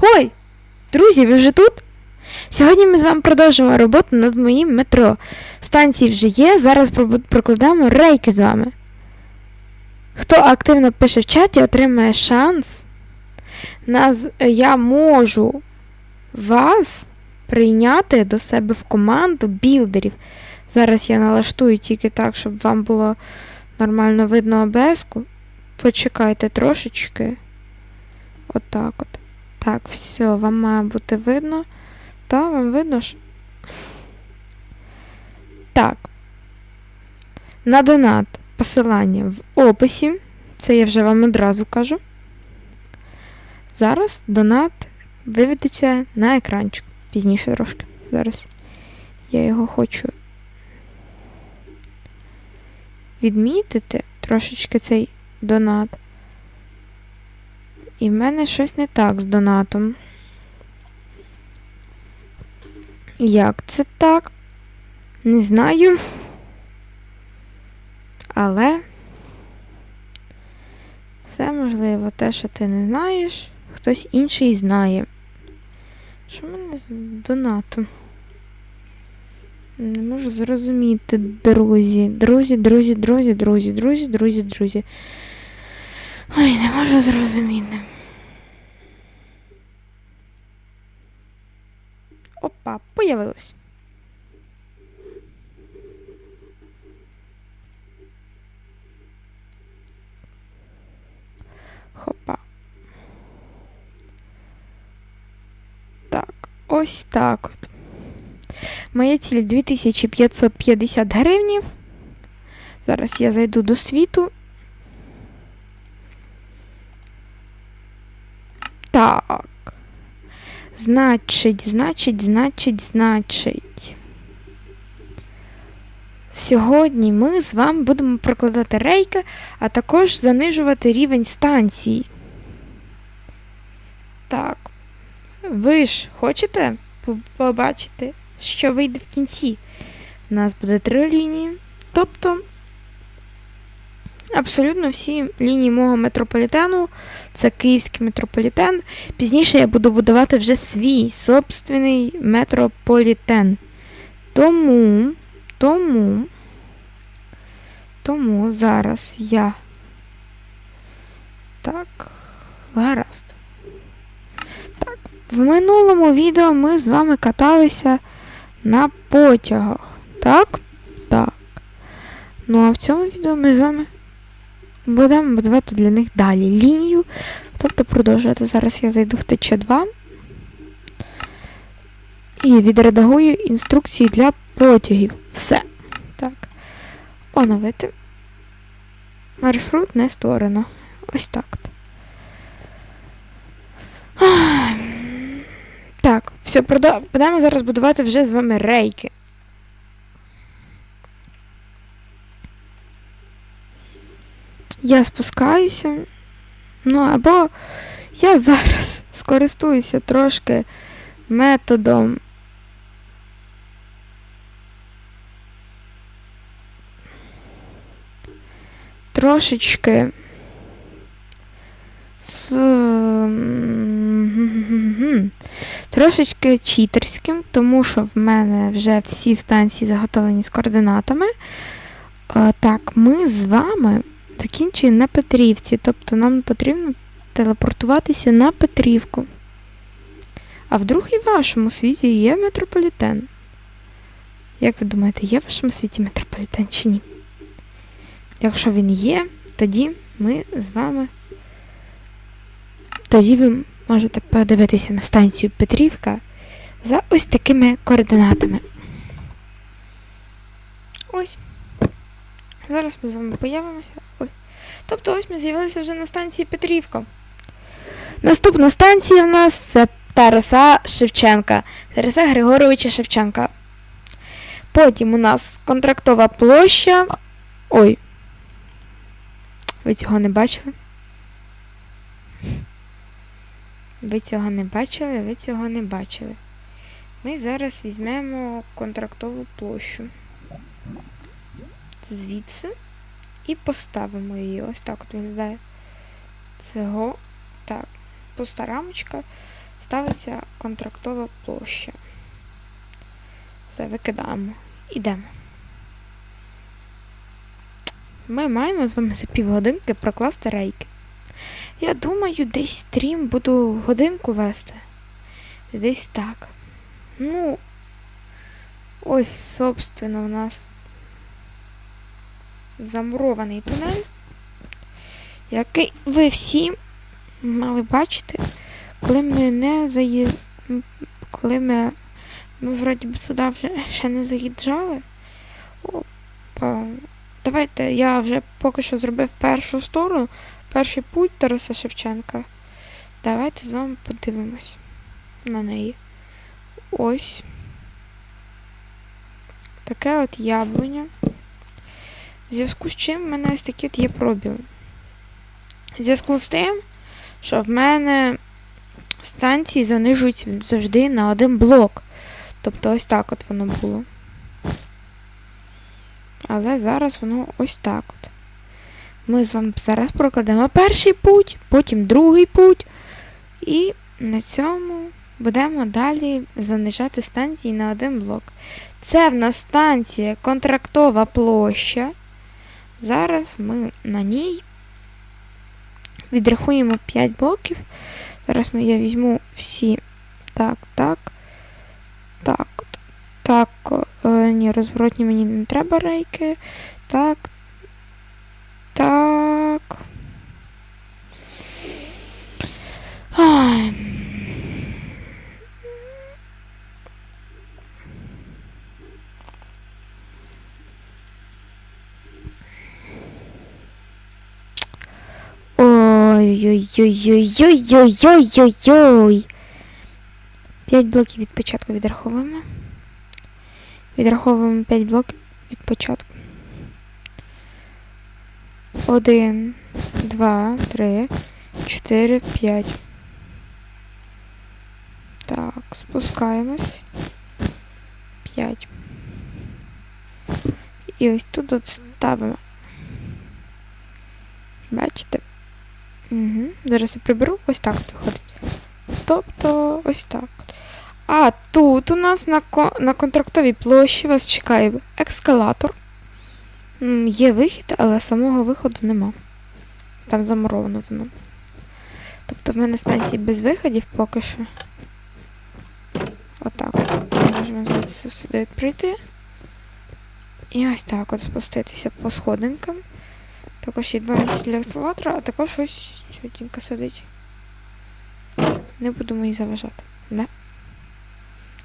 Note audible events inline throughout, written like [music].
Ой! Друзі, ви вже тут? Сьогодні ми з вами продовжуємо роботу над моїм метро. Станції вже є, зараз прокладемо рейки з вами. Хто активно пише в чаті, отримає шанс. Наз... Я можу вас прийняти до себе в команду білдерів. Зараз я налаштую тільки так, щоб вам було нормально видно обеску. Почекайте трошечки. Отак от. Так, все, вам має бути видно. Та, вам видно ж? Так. На донат посилання в описі. Це я вже вам одразу кажу. Зараз донат виведеться на екранчик. Пізніше трошки. Зараз я його хочу відмітити трошечки цей донат. І в мене щось не так з донатом. Як це так? Не знаю. Але все можливо, те, що ти не знаєш, хтось інший знає. Що в мене з донатом? Не можу зрозуміти, друзі. Друзі, друзі, друзі, друзі, друзі, друзі, друзі. Ой, не можу зрозуміти. Опа, появилось. Хопа. Так, ось так от. Моя ціль 2550 гривнів. Зараз я зайду до світу. Так. Значить, значить, значить, значить. Сьогодні ми з вами будемо прокладати рейки, а також занижувати рівень станції. Так. Ви ж хочете побачити, що вийде в кінці? У нас буде три лінії. Тобто абсолютно всі лінії мого метрополітену це київський метрополітен. Пізніше я буду будувати вже свій собственний метрополітен. Тому, тому, тому зараз я. Так, гаразд. Так, в минулому відео ми з вами каталися на потягах. Так? Так. Ну а в цьому відео ми з вами будемо будувати для них далі лінію. Тобто продовжувати. Зараз я зайду в ТЧ2 і відредагую інструкції для потягів. Все. Так. Оновити. Маршрут не створено. Ось так. Так, все, будемо зараз будувати вже з вами рейки. Я спускаюся. Ну, або я зараз скористуюся трошки методом. Трошечки. З... Трошечки читерським, тому що в мене вже всі станції заготовлені з координатами. Е, Так, ми з вами закінчуємо на Петрівці, тобто нам потрібно телепортуватися на Петрівку. А вдруг і в вашому світі є метрополітен? Як ви думаєте, є в вашому світі метрополітен чи ні? Якщо він є, тоді ми з вами. Тоді ви можете подивитися на станцію Петрівка за ось такими координатами. Ось. Зараз ми з вами появимося. Ой. Тобто ось ми з'явилися вже на станції Петрівка. Наступна станція в нас це Тараса Шевченка. Тараса Григоровича Шевченка. Потім у нас контрактова площа. Ой. Ви цього не бачили? Ви цього не бачили, ви цього не бачили. Ми зараз візьмемо контрактову площу. Звідси і поставимо її. Ось так от виглядає. Цього. Так, пуста рамочка. ставиться контрактова площа. Все, викидаємо. Ідемо. Ми маємо з вами за півгодинки прокласти рейки. Я думаю, десь стрім буду годинку вести. Десь так. Ну, ось, собственно, у нас замурований тунель, який ви всі мали бачити, коли ми не заї... коли ми, ми вроді б сюди вже ще не заїжджали. Опа. Давайте я вже поки що зробив першу сторону, перший путь Тараса Шевченка. Давайте з вами подивимось на неї. Ось. Таке от яблуня. В зв'язку з чим в мене ось такі от є пробіли. В зв'язку з тим, що в мене станції занижуються завжди на один блок. Тобто ось так от воно було. Але зараз воно ось так от. Ми з вами зараз прокладемо перший путь, потім другий путь. І на цьому будемо далі занижати станції на один блок. Це в нас станція контрактова площа. Зараз ми на ній відрахуємо 5 блоків. Зараз я візьму всі. Так, так. Так. Так. Е, ні, розворотні мені не треба рейки. Так. Так. Ай. Ой-ой-ой-ой-ой-ой-ой-ой-ой. П'ять блоків від початку відраховуємо. Відраховуємо 5 блоків від початку. Один, два, три, чотири, п'ять. Так, спускаємось. П'ять. І ось тут от ставимо. Бачите? Угу. Зараз я приберу, ось так виходить. Тобто ось так. А тут у нас на, ко- на контрактовій площі вас чекає ескалатор. М, Є вихід, але самого виходу нема. Там замуровано воно. Тобто в мене станції без виходів поки що. Отак от. Можемо звідси сюди прийти. І ось так от спуститися по сходинкам. Також є два місця для ескалатора, а також ось чотінька сидить. Не будемо їй заважати. Да?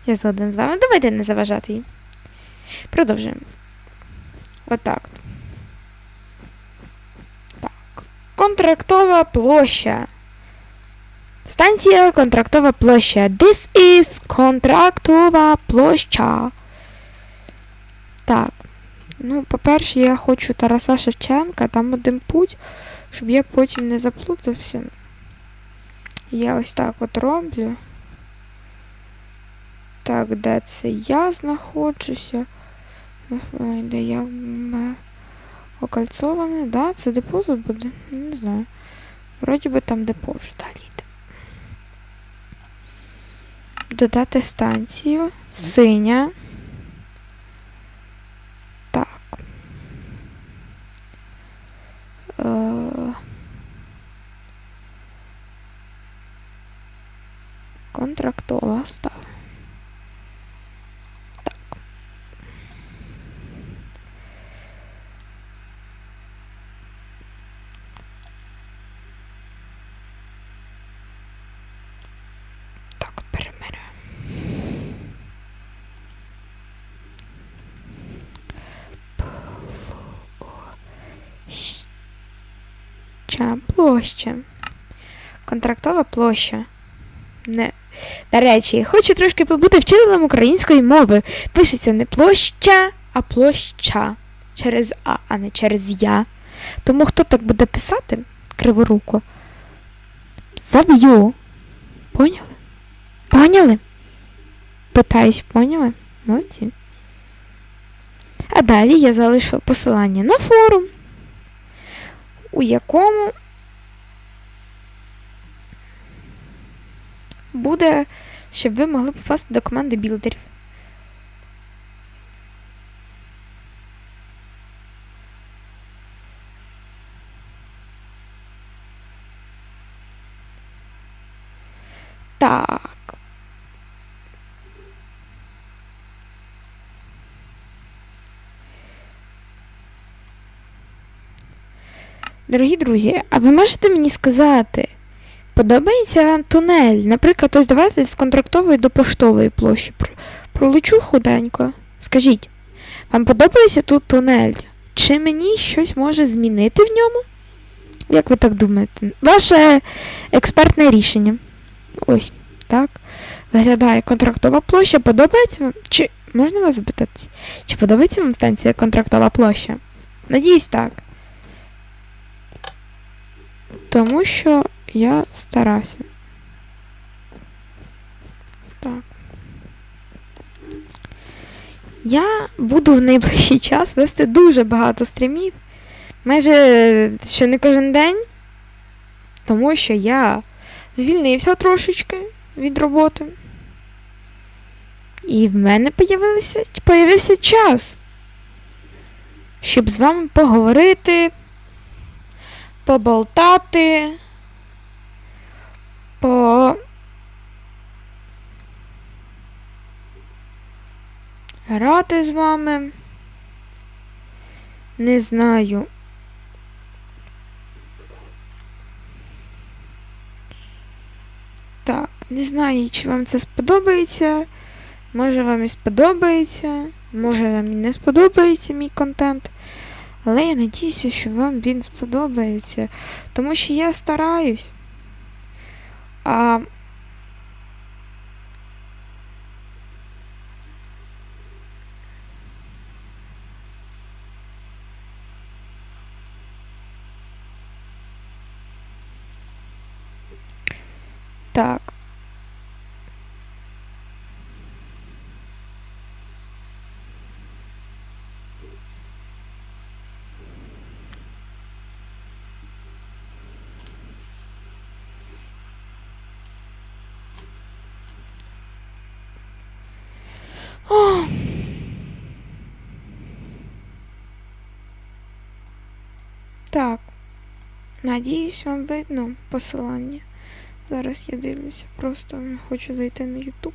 Я згоден з вами. Давайте не заважати їй. Продовжуємо. Отак. от. Так. Контрактова площа. Станція контрактова площа. This is контрактова площа. Так. Ну, по-перше, я хочу Тараса Шевченка, там один путь, щоб я потім не заплутався. Я ось так от роблю. Так, де це я знаходжуся? Ой, де я м, окольцоване, да? Це депо тут буде? Не знаю. Вроді би там депо вже далі йде. Додати станцію. Синя. Так. Е, Контрактова став. Так. Так, перемиряємо. Площа. Площа. Контрактова площа. Не. До речі, хочу трошки побути вчителем української мови. Пишеться не площа, а площа. Через А, а не через Я. Тому хто так буде писати криворуко, заб'ю. Поняли? Поняли? Питаюсь, поняли? Молодці. А далі я залишу посилання на форум, у якому буде, щоб ви могли попасти до команди білдерів. Так. Дорогі друзі, а ви можете мені сказати, подобається вам тунель? Наприклад, ось давайте з контрактової до поштової площі. Про- Пролечу худенько. Скажіть, вам подобається тут тунель? Чи мені щось може змінити в ньому? Як ви так думаєте? Ваше експертне рішення. Ось, так. Виглядає контрактова площа. Подобається вам? Чи можна вас запитати? Чи подобається вам станція контрактова площа? Надіюсь, так. Тому що я старався. Так. Я буду в найближчий час вести дуже багато стрімів. Майже ще не кожен день. Тому що я звільнився трошечки від роботи. І в мене появився час, щоб з вами поговорити, поболтати, по грати з вами. Не знаю. Так, не знаю, чи вам це сподобається. Може вам і сподобається, може вам і не сподобається мій контент. Але я надіюся, що вам він сподобається. Тому що я стараюсь. А... Так. О. Так. Надіюсь, вам видно посилання. Зараз я дивлюся, просто хочу зайти на YouTube.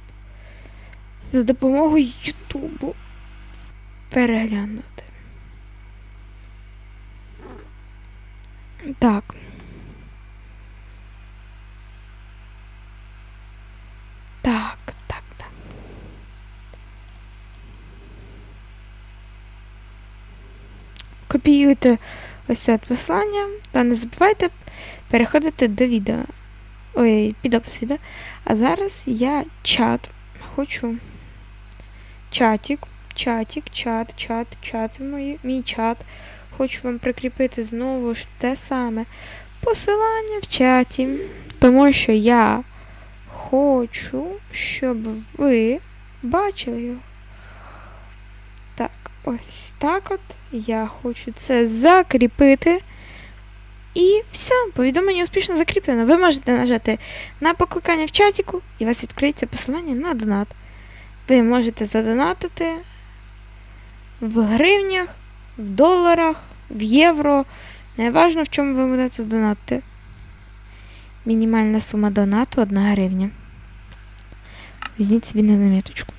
За допомогою Ютубу переглянути. Так. Так, так, так. Копіюйте ось це послання та не забувайте переходити до відео. Ой, під опис відео. А зараз я чат хочу. Чатик, чатик, чат, чат, чат, мій, мій чат. Хочу вам прикріпити знову ж те саме посилання в чаті. Тому що я хочу, щоб ви бачили його. Ось так от. Я хочу це закріпити. І все, повідомлення успішно закріплено. Ви можете нажати на покликання в чатіку, і у вас відкриється посилання на донат. Ви можете задонатити в гривнях, в доларах, в євро. Неважно, в чому ви будете донатити. Мінімальна сума донату 1 гривня. Візьміть собі на заміточку.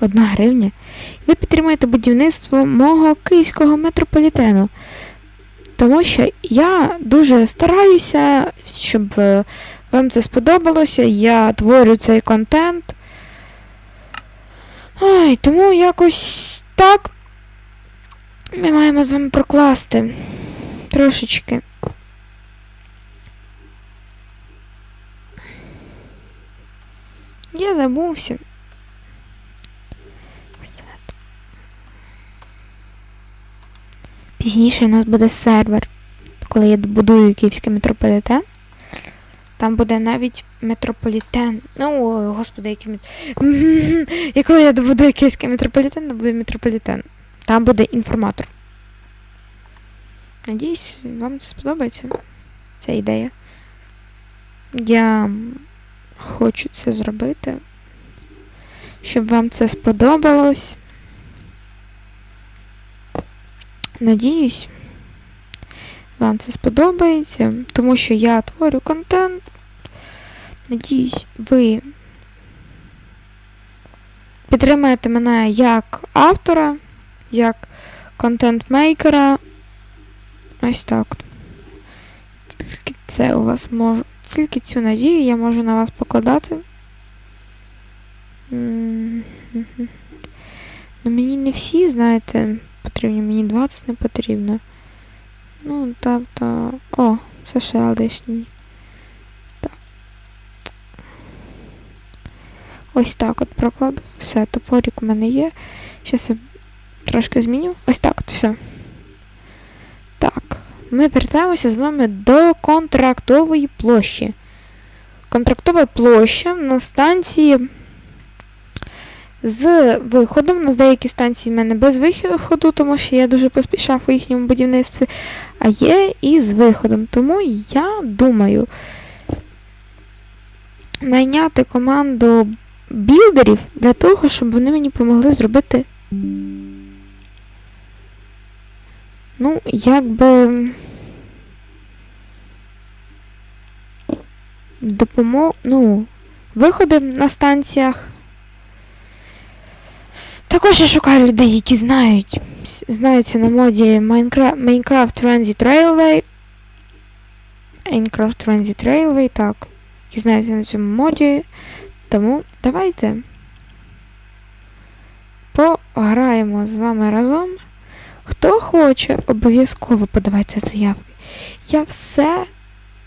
1 гривня. Ви підтримуєте будівництво мого київського метрополітену. Тому що я дуже стараюся, щоб е, вам це сподобалося. Я творю цей контент. Ой, тому якось так ми маємо з вами прокласти трошечки. Я забувся. Пізніше у нас буде сервер, коли я добудую київський метрополітен. Там буде навіть метрополітен. Ну, ой, господи, який мет... [laughs] І коли я добудую київський метрополітен, там буде метрополітен. Там буде інформатор. Надіюсь, вам це сподобається. Ця ідея. Я хочу це зробити. Щоб вам це сподобалось. Надіюсь, вам це сподобається, тому що я творю контент. Надіюсь, ви підтримаєте мене як автора, як контент-мейкера. Ось так. Тільки це у вас можу. Тільки цю надію я можу на вас покладати. Ну, мені не всі, знаєте, потрібні, мені 20 не потрібно. Ну, тобто. О, це ще лишній. Так. Ось так от прокладу. Все, топорик у мене є. Щас я трошки зміню. Ось так от все. Так. Ми вертаємося з вами до контрактової площі. Контрактова площа на станції з виходом. У нас деякі станції в мене без виходу, тому що я дуже поспішав у їхньому будівництві. А є і з виходом. Тому я думаю найняти команду білдерів для того, щоб вони мені допомогли зробити. Ну, якби. Допомог. Ну, виходи на станціях. Також я шукаю людей, які знають, знаються на моді Minecraft, Transit Railway. Minecraft Transit Railway, так. Які знаються на цьому моді. Тому давайте пограємо з вами разом. Хто хоче, обов'язково подавайте заявки. Я все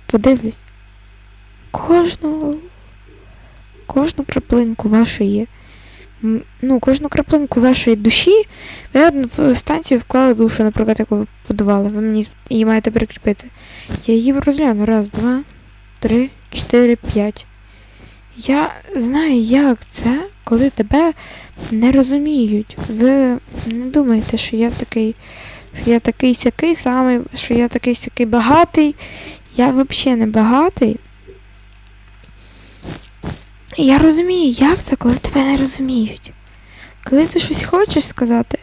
подивлюсь. Кожну, кожну краплинку вашої. Ну, кожну краплинку вашої душі. Ви в станцію вклали душу, наприклад, яку ви подавали. Ви мені її маєте прикріпити. Я її розгляну. Раз, два, три, чотири, п'ять. Я знаю, як це, коли тебе не розуміють. Ви не думайте, що я такий, що я такий сякий самий, що я такий сякий багатий. Я взагалі не багатий. Я розумію, як це, коли тебе не розуміють. Коли ти щось хочеш сказати,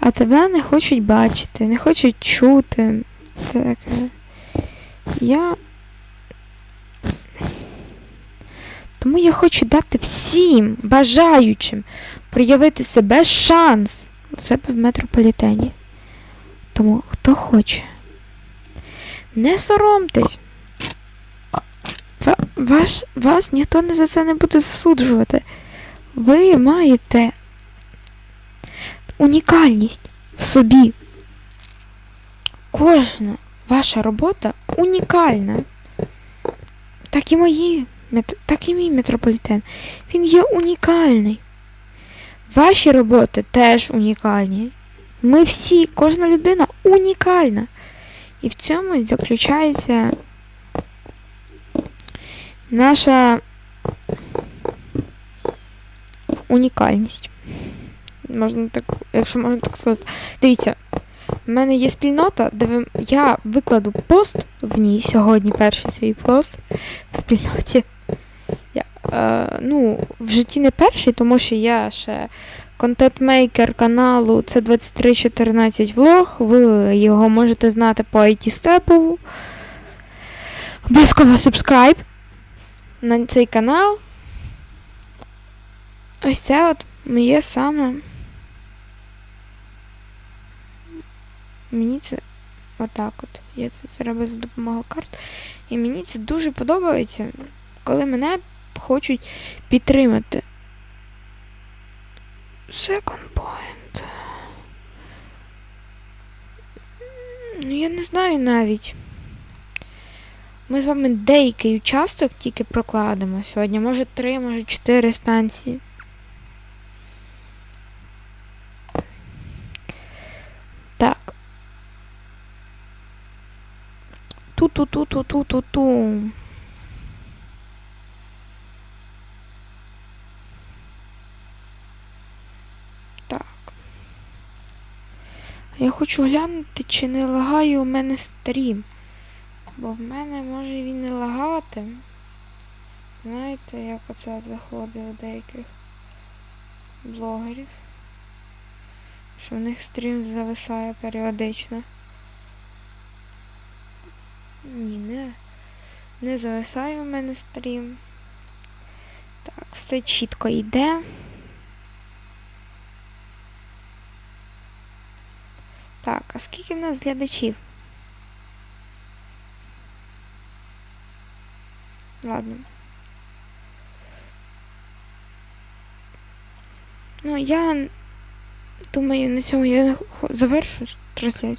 а тебе не хочуть бачити, не хочуть чути. Це таке. Я. Тому я хочу дати всім бажаючим проявити себе шанс у себе в метрополітені. Тому хто хоче. Не соромтесь. Ва- Ваш, вас ніхто не за це не буде засуджувати. Ви маєте унікальність в собі. Кожна ваша робота унікальна. Так і мої, так і мій метрополітен. Він є унікальний. Ваші роботи теж унікальні. Ми всі, кожна людина унікальна. І в цьому заключається наша унікальність. Можна так, якщо можна так сказати. Дивіться, в мене є спільнота, де я викладу пост в ній сьогодні, перший свій пост в спільноті. Я, е, ну, в житті не перший, тому що я ще контент-мейкер каналу це 2314 влог. Ви його можете знати по IT степову. Обов'язково subscribe на цей канал. Ось це от моє саме. Мені це отак от. Я це роблю за допомогою карт. І мені це дуже подобається, коли мене хочуть підтримати. Second point. Ну, я не знаю навіть. Ми з вами деякий участок тільки прокладемо сьогодні. Може три, може чотири станції. Так. Ту-ту-ту-ту-ту-ту-ту. Так. Я хочу глянути, чи не лагає у мене стрім. Бо в мене може він не лагати. знаєте, як оце виходить у деяких блогерів. Що в них стрім зависає періодично. Ні, не, не зависає у мене стрім. Так, все чітко йде. Так, а скільки в нас глядачів? Ладно. Ну, я думаю, на цьому я завершу трансляцію.